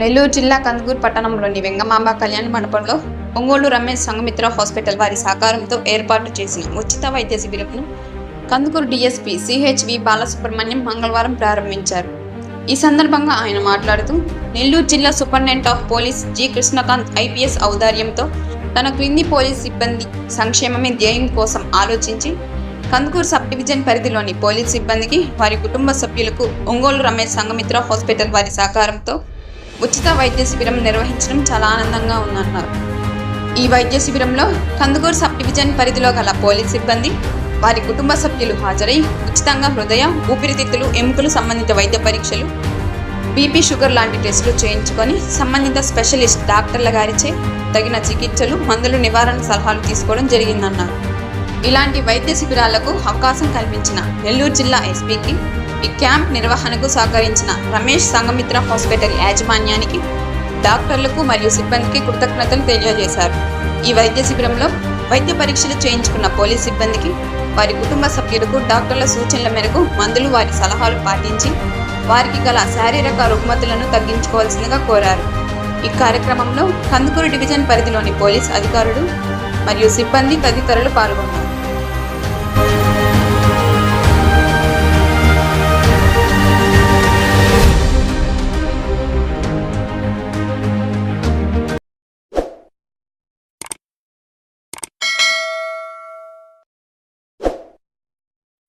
నెల్లూరు జిల్లా కందుకూరు పట్టణంలోని వెంగమాంబ కళ్యాణ మండపంలో ఒంగోలు రమేష్ సంఘమిత్ర హాస్పిటల్ వారి సహకారంతో ఏర్పాటు చేసి ఉచిత వైద్య శిబిరంను కందుకూరు డిఎస్పీ సిహెచ్వి బాలసుబ్రహ్మణ్యం మంగళవారం ప్రారంభించారు. ఈ సందర్భంగా ఆయన మాట్లాడుతూ నెల్లూరు జిల్లా superintendent of police G. Krishnakant IPS ఔదార్యంతో తన క్రింది పోలీస్ సిబ్బంది సంక్షేమమే ధ్యేయం కోసం ఆలోచించి కందుకూరు సబ్ డివిజన్ పరిధిలోని పోలీస్ సిబ్బందికి వారి కుటుంబ సభ్యులకు ఒంగోలు రమేష్ సంఘమిత్ర హాస్పిటల్ వారి సహకారంతో ఉచిత వైద్య శిబిరం నిర్వహించడం చాలా ఆనందంగా ఉందన్నారు. ఈ వైద్య శిబిరంలో కందుకూరు సబ్ డివిజన్ పరిధిలో గల పోలీస్ సిబ్బంది వారి కుటుంబ సభ్యులు హాజరై ఉచితంగా హృదయ ఊపిరితిత్తులు ఎముకలు సంబంధిత వైద్య పరీక్షలు బీపీ షుగర్ లాంటి టెస్టులు చేయించుకొని సంబంధిత స్పెషలిస్ట్ డాక్టర్ల గారిచే తగిన చికిత్సలు మందులు నివారణ సలహాలు తీసుకోవడం జరిగిందన్నారు. ఇలాంటి వైద్య శిబిరాలకు అవకాశం కల్పించిన నెల్లూరు జిల్లా ఎస్పీకి ఈ క్యాంప్ నిర్వహణకు సహకరించిన రమేష్ సంగమిత్ర హాస్పిటల్ యాజమాన్యానికి డాక్టర్లకు మరియు సిబ్బందికి కృతజ్ఞతలు తెలియజేశారు. ఈ వైద్య శిబిరంలో వైద్య పరీక్షలు చేయించుకున్న పోలీస్ సిబ్బందికి వారి కుటుంబ సభ్యులకు డాక్టర్ల సూచనల మేరకు మందులు వారి సలహాలు పాటించి వారికి గల శారీరక రుగ్మతులను తగ్గించుకోవాల్సిందిగా కోరారు. ఈ కార్యక్రమంలో కందుకూరు డివిజన్ పరిధిలోని పోలీస్ అధికారులు మరియు సిబ్బంది తదితరులు పాల్గొన్నారు.